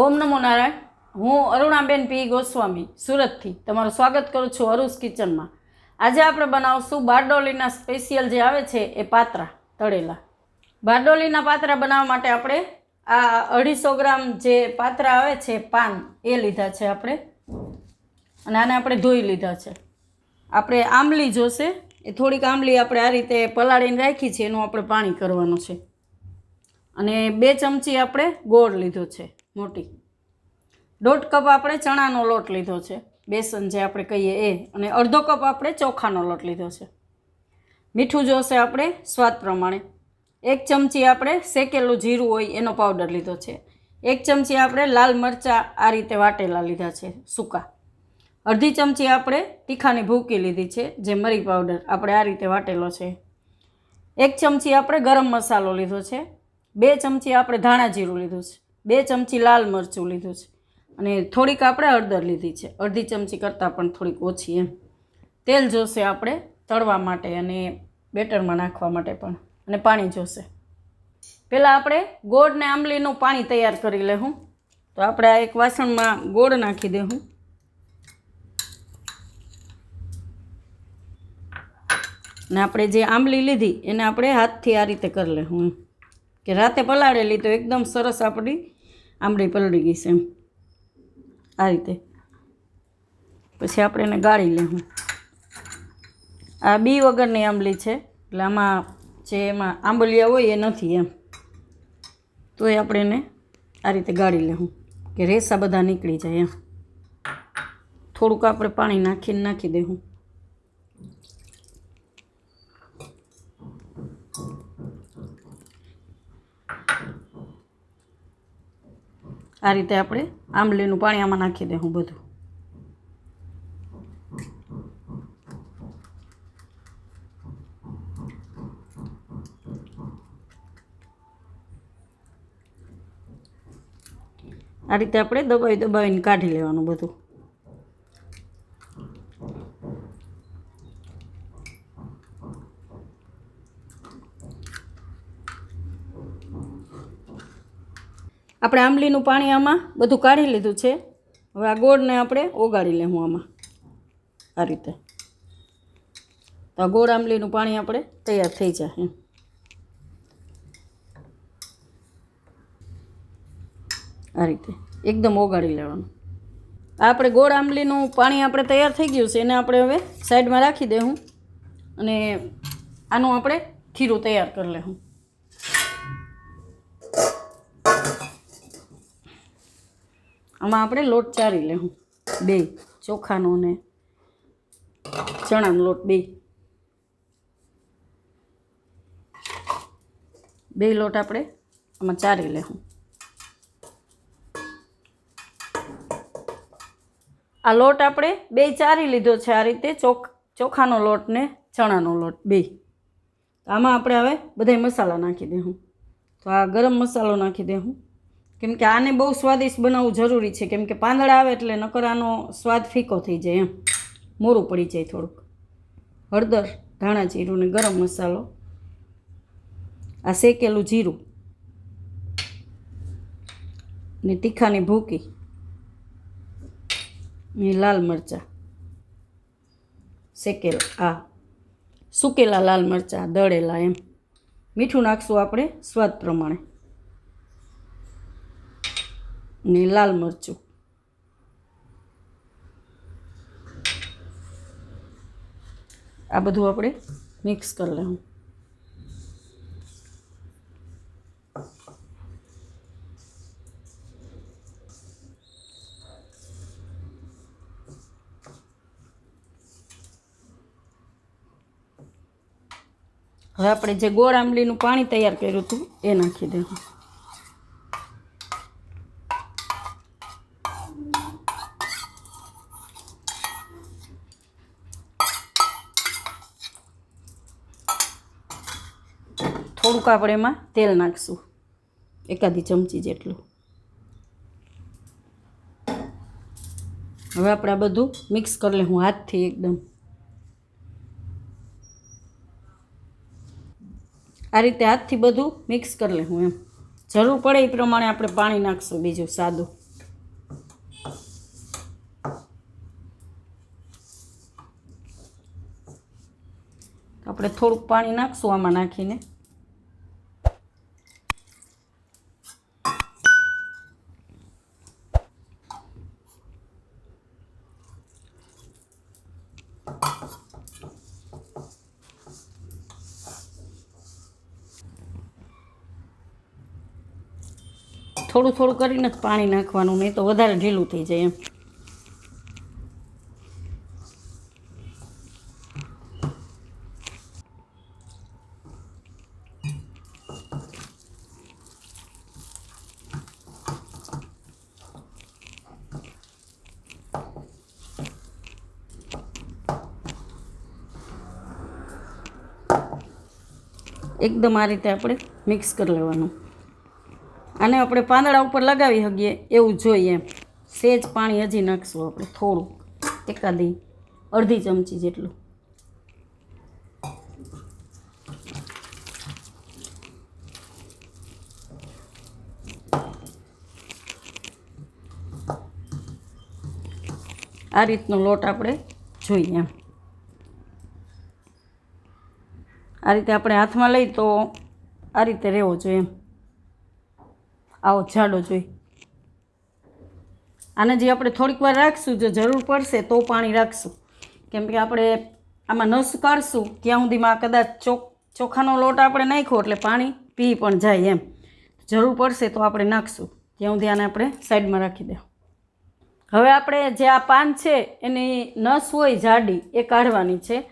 ઓમ નમો નારાયણ. હું અરુણાબેન પી. ગોસ્વામી, સુરતથી. તમારું સ્વાગત કરું છું અરુસ કિચનમાં. આજે આપણે બનાવશું બારડોલીના સ્પેશિયલ જે આવે છે એ પાત્રા, તળેલા. બારડોલીના પાત્રા બનાવવા માટે આપણે આ અઢીસો ગ્રામ જે પાત્રા આવે છે, પાન, એ લીધા છે આપણે. અને આને આપણે ધોઈ લીધા છે. આપણે આંબલી જોશે. એ થોડીક આંબલી આપણે આ રીતે પલાળીને રાખી છે, એનું આપણે પાણી કરવાનું છે. અને બે ચમચી આપણે ગોળ લીધો છે. મોટી. દોઢ કપ આપણે ચણાનો લોટ લીધો છે. બેસન જે આપણે કહીએ એ અને અડધો કપ આપણે ચોખાનો લોટ લીધો છે. મીઠું જોશે આપણે સ્વાદ પ્રમાણે. એક ચમચી આપણે શેકેલું જીરું હોય એનો પાવડર લીધો છે. એક ચમચી આપણે લાલ મરચાં આ રીતે વાટેલા લીધા છે સૂકા. અડધી ચમચી આપણે તીખાની ભૂકી લીધી છે જે મરી પાવડર આપણે આ રીતે વાટેલો છે. એક ચમચી આપણે ગરમ મસાલો લીધો છે. બે ચમચી આપણે ધાણા જીરું લીધું છે. બે ચમચી લાલ મરચું લીધું છે. અને થોડીક આપણે હળદર લીધી છે. અડધી ચમચી કરતાં પણ થોડીક ઓછી એમ. તેલ જોશે આપણે તળવા માટે અને બેટરમાં નાખવા માટે પણ. અને પાણી જોશે. પહેલાં આપણે ગોળ ને આંબલીનું પાણી તૈયાર કરી લેવું તો આપણે આ એક વાસણમાં ગોળ નાખી દેવું ને આપણે જે આંબલી લીધી, એને આપણે હાથથી આ રીતે કરી લેવું કે રાતે પલાળેલી તો એકદમ સરસ આપણી આંબળી પલળી ગઈ છે એમ. આ રીતે. પછી આપણે એને ગાળી લેવું. આ બી વગરની આંબલી છે, એટલે આમાં જે એમાં આંબલિયા હોય એ નથી એમ. તો એ આપણે એને આ રીતે ગાળી લેવું, કે રેસા બધા નીકળી જાય એમ. થોડુંક આપણે પાણી નાખીને નાખી દેવું. આ રીતે આપણે આંબલીનું પાણી આમાં નાખી દેવું બધું. આ રીતે આપણે દબાવી દબાવીને કાઢી લેવાનું બધું. આપણે આંબલીનું પાણી આમાં બધું કાઢી લીધું છે. હવે આ ગોળને આપણે ઓગાળી લેવું આમાં. આ રીતે. તો આ ગોળ આંબલીનું પાણી આપણે તૈયાર થઈ જાય આ રીતે. એકદમ ઓગાળી લેવાનું. આપણે ગોળ આંબલીનું પાણી આપણે તૈયાર થઈ ગયું છે, એને આપણે હવે સાઈડમાં રાખી દેવું અને આનું આપણે ખીરું તૈયાર કરી લેવું આમાં આપણે લોટ ચારી લેવું બે, ચોખાનો ને ચણાનો લોટ, બે. બે લોટ આપણે આમાં ચારી લેવું આ લોટ આપણે બે ચારી લીધો છે આ રીતે, ચોખ, ચોખાનો લોટ ને ચણાનો લોટ, બે. આમાં આપણે હવે બધા મસાલા નાખી દેવું તો આ ગરમ મસાલો નાખી દેવું કેમ કે આને બહુ સ્વાદિષ્ટ બનાવવું જરૂરી છે. કેમ કે પાંદડા આવે એટલે નકર આનો સ્વાદ ફીકો થઈ જાય એમ. મોરું પડી જાય થોડુંક. હળદર, ધાણા જીરું ને ગરમ મસાલો. આ શેકેલું જીરું. ને તીખાની ભૂકી. ને લાલ મરચાં. શેકેલા, આ સૂકેલા લાલ મરચાં દળેલા એમ. મીઠું નાખશું આપણે સ્વાદ પ્રમાણે. ને લાલ મરચું. આ બધું આપણે મિક્સ કરી લેવું. હવે આપણે જે ગોળ આંબલીનું પાણી તૈયાર કર્યું હતું એ નાખી દેવું. થોડુંક આપણે એમાં તેલ નાખીશું. એકાદી ચમચી જેટલું. હવે આપણે આ બધું મિક્સ કરી લે, હું હાથથી એકદમ. આ રીતે હાથથી બધું મિક્સ કરી લે હું એમ. જરૂર પડે એ પ્રમાણે આપણે પાણી નાખશું બીજું સાદું. આપણે થોડુંક પાણી નાખશું આમાં નાખીને. થોડું થોડું કરીને જ પાણી નાખવાનું, નહીં તો વધારે ઢીલું થઈ જાય એમ. એકદમ આ રીતે આપણે મિક્સ કરી લેવાનું. આને આપણે પાંદડા ઉપર લગાવી શકીએ એવું જોઈએ એમ. સેજ પાણી હજી નાખશું આપણે થોડું એકાદી, અડધી ચમચી જેટલું. આ રીતનો લોટ આપણે જોઈએ એમ. આ રીતે આપણે હાથમાં લઈ તો આ રીતે રહેવો જોઈએ એમ. આવો જાડો જોઈ. આને જે આપણે થોડીક વાર રાખશું, જો જરૂર પડશે તો પાણી રાખશું. કેમ કે આપણે આમાં નસ કાઢશું, ત્યાં સુધીમાં કદાચ ચોક, ચોખાનો લોટ આપણે નાખ્યો એટલે પાણી પી પણ જાય એમ. જરૂર પડશે તો આપણે નાખશું. ત્યાં સુધી આને આપણે સાઈડમાં રાખી દે. હવે આપણે જે આ પાન છે, એની નસ હોય જાડી, એ કાઢવાની છે.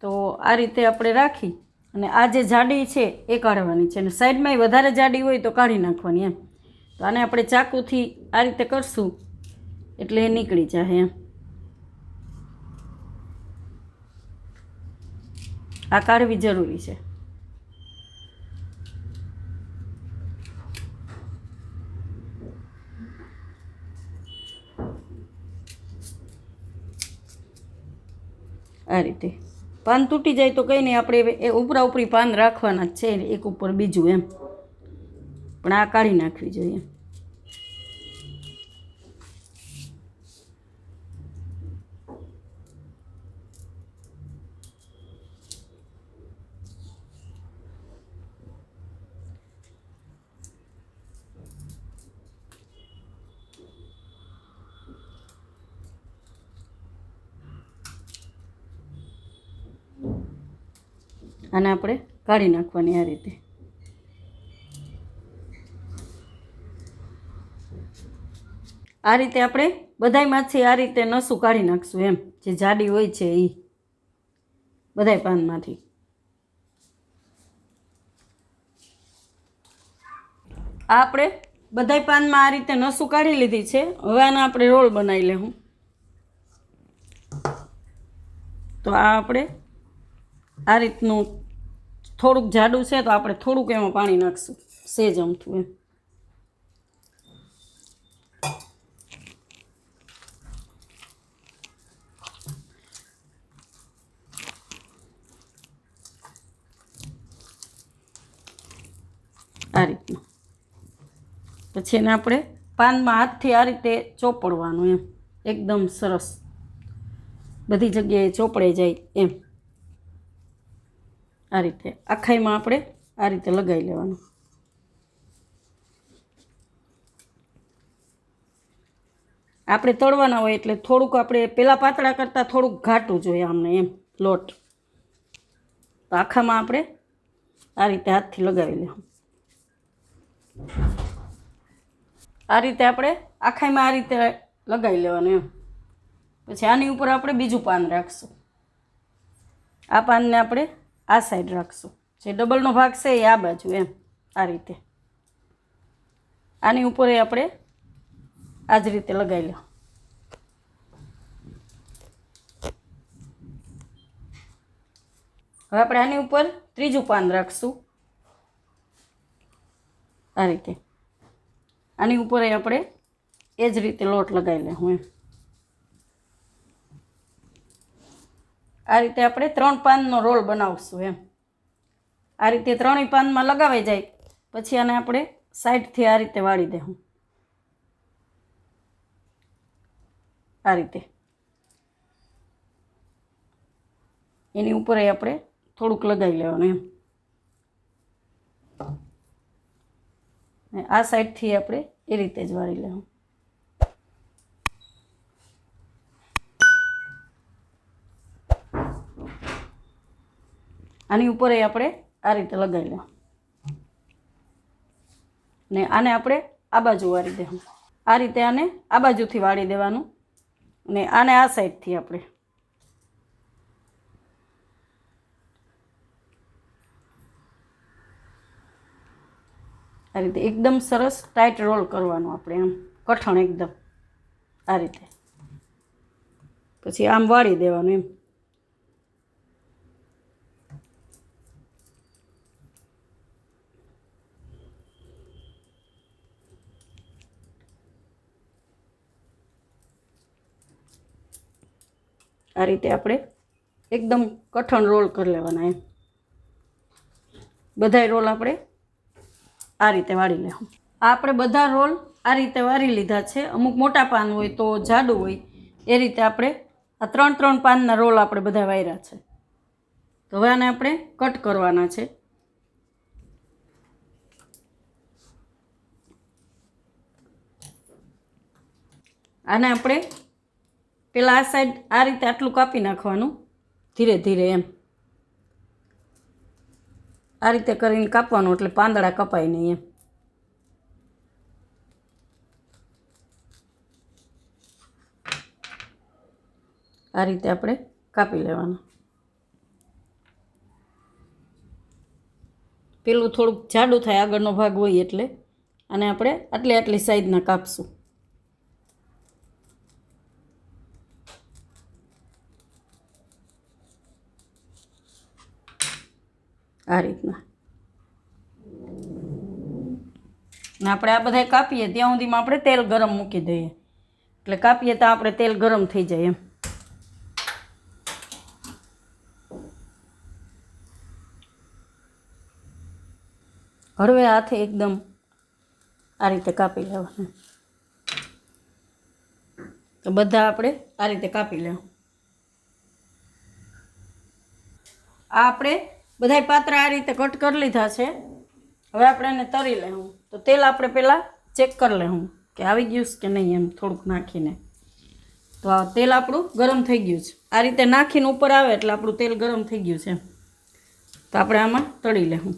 તો આ રીતે આપણે રાખી અને આ જે જાડી છે એ કાઢવાની છે. અને સાઈડમાં વધારે જાડી હોય તો કાઢી નાખવાની એમ. તો આને આપણે ચાકુથી આ રીતે કરશું એટલે એ નીકળી જાય એમ. આ કાઢવી જરૂરી છે. આ રીતે. પાન તૂટી જાય તો કંઈ નહીં, આપણે એ ઉપરા ઉપરી પાન રાખવાના જ છે, એક ઉપર બીજું એમ. પણ આ કાઢી નાખવી જોઈએ. આને આપણે કાઢી નાખવાની આ રીતે. આ રીતે આપણે બધાયમાંથી આ રીતે નસું કાઢી નાખશું એમ. જે જાડી હોય છે એ બધાય પાનમાંથી. આ આપણે બધાય પાનમાં આ રીતે નસું કાઢી લીધી છે. હવે આના આપણે રોલ બનાવી લેવું તો આ આપણે આ રીતનું થોડુંક જાડું છે તો આપણે થોડુંક એમાં પાણી નાખશું. સેજ અમથું એમ. આ રીતનું. પછી એને આપણે પાનમાં હાથથી આ રીતે ચોપડવાનું એમ. એકદમ સરસ. બધી જગ્યાએ ચોપડાઈ જાય એમ. આ રીતે. આખાઈમાં આપણે આ રીતે લગાવી લેવાનું. આપણે તળવાના હોય એટલે થોડુંક આપણે પહેલાં પાતળા કરતાં થોડુંક ઘાટું જોઈએ આમને એમ, લોટ. તો આખામાં આપણે આ રીતે હાથથી લગાવી લેવું. આ રીતે આપણે આખાઈમાં આ રીતે લગાવી લેવાનું એમ. પછી આની ઉપર આપણે બીજું પાન રાખશું. આ પાનને આપણે આ સાઈડ રાખશું. જે ડબલનો ભાગ છે એ આ બાજુ એમ, આ રીતે. આની ઉપર એ આપણે આ જ રીતે લગાવી લો હવે આપણે આની ઉપર ત્રીજું પાન રાખશું. આ રીતે. આની ઉપર એ આપણે એ જ રીતે લોટ લગાવી લઉં એમ. આ રીતે આપણે ત્રણ પાનનો રોલ બનાવશું એમ. આ રીતે ત્રણેય પાનમાં લગાવાઈ જાય. પછી આને આપણે સાઈડથી આ રીતે વાળી દેવું આ રીતે. એની ઉપર આપણે થોડુંક લગાવી લેવાનું એમ. આ સાઈડથી આપણે એ રીતે જ વાળી લેવું આની ઉપર એ આપણે આ રીતે લગાવી લો. ને આને આપણે આ બાજુ વાળી દેવાનું આ રીતે આને આ બાજુથી વાળી દેવાનું. ને આને આ સાઈડથી આપણે. આ રીતે એકદમ સરસ ટાઈટ રોલ કરવાનું આપણે આમ. કઠણ એકદમ. આ રીતે. પછી આમ વાળી દેવાનું એમ. આ રીતે આપણે એકદમ કઠણ રોલ કરી લેવાના એમ. બધાય રોલ આપણે આ રીતે વાળી લેવું આપણે બધા રોલ આ રીતે વાળી લીધા છે. અમુક મોટા પાન હોય તો જાડું હોય, એ રીતે આપણે આ ત્રણ ત્રણ પાનના રોલ આપણે બધા વાયરા છે. તો હવે આને આપણે કટ કરવાના છે. આને આપણે પેલા આ સાઈડ આ રીતે આટલું કાપી નાખવાનું. ધીરે ધીરે એમ. આ રીતે કરીને કાપવાનું એટલે પાંદડા કપાય નહીં એમ. આ રીતે આપણે કાપી લેવાનું. પેલું થોડુંક જાડું થાય આગળનો ભાગ હોય એટલે. અને આપણે આટલી આટલી સાઈઝના કાપશું. આ રીતના. આપણે આ બધા કાપીએ, ત્યાં સુધીમાં આપણે તેલ ગરમ મૂકી દઈએ. એટલે કાપીએ તો આપણે તેલ ગરમ થઈ જાય એમ. હળવે હાથે એકદમ આ રીતે કાપી લેવાનું. તો બધા આપણે આ રીતે કાપી લેવું. આ આપણે બધાય પાત્ર આ રીતે કટ કરી લીધા છે. હવે આપણે એને તરી લેવું તો તેલ આપણે પહેલાં ચેક કરી લેવું કે આવી ગયું છે કે નહીં એમ થોડુંક નાખીને. તો આ તેલ આપણું ગરમ થઈ ગયું છે. આ રીતે નાખીને ઉપર આવે એટલે આપણું તેલ ગરમ થઈ ગયું છે. તો આપણે આમાં તળી લેવું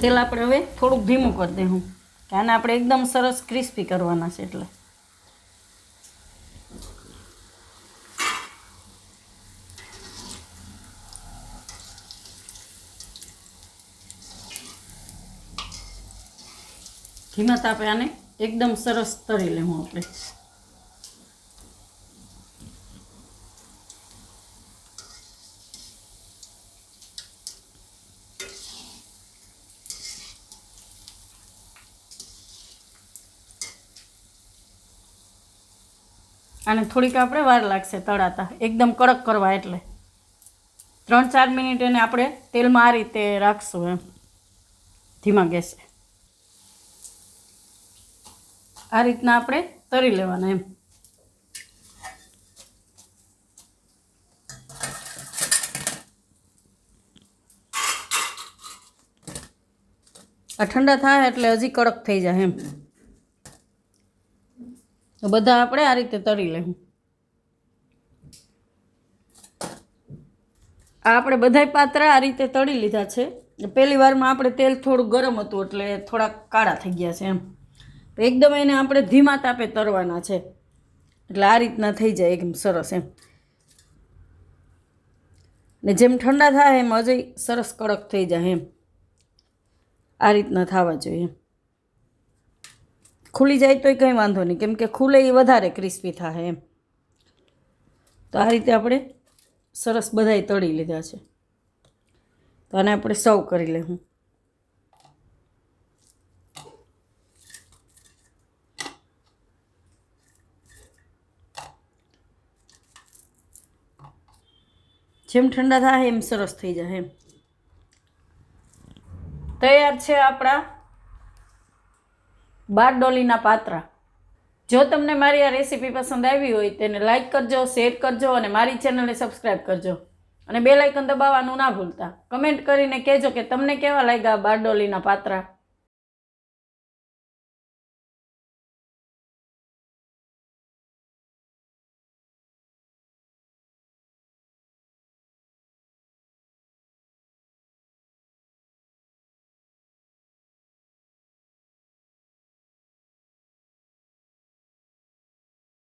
તેલ આપણે હવે થોડુંક ધીમું કરી દેવું કે આને આપણે એકદમ સરસ ક્રિસ્પી કરવાના છે એટલે. ધીમા તાપે આને એકદમ સરસ તળી લેવું આપણે. અને થોડીક આપણે વાર લાગશે તળાતા. એકદમ કડક કરવા એટલે. ત્રણ ચાર મિનિટ એને આપણે તેલમાં આ રીતે રાખશું એમ. ધીમા ગેસે. આ રીતના આપણે તરી લેવાના એમ. આ ઠંડા થાય એટલે હજી કડક થઈ જાય એમ. તો બધા આપણે આ રીતે તળી લેવું. આ આપણે બધાય પાત્ર આ રીતે તળી લીધા છે. પહેલી વારમાં આપણે તેલ થોડું ગરમ હતું એટલે થોડાક કાળા થઈ ગયા છે એમ. તો એકદમ એને આપણે ધીમા તાપે તરવાના છે. એટલે આ રીતના થઈ જાય એકદમ સરસ એમ. ને જેમ ઠંડા થાય એમ હજી સરસ કડક થઈ જાય એમ. આ રીતના થવા જોઈએ. ખુલી જાય તોય કંઈ વાંધો નહીં. કેમ કે ખુલે એ વધારે ક્રિસ્પી થાય એમ. તો આ રીતે આપણે સરસ બધાય તળી લીધા છે. તો આને આપણે સર્વ કરી લઉં જેમ ઠંડા થાય એમ સરસ થઈ જાય એમ. તૈયાર છે આપણા બારડોલીના પાત્રા. જો તમને મારી આ રેસીપી પસંદ આવી હોય, તેને લાઇક કરજો, શેર કરજો અને મારી ચેનલને સબસ્ક્રાઈબ કરજો. અને બે લાઇકન દબાવવાનું ના ભૂલતા. કમેન્ટ કરીને કહેજો કે તમને કેવા લાગ્યા બારડોલીના પાત્રા.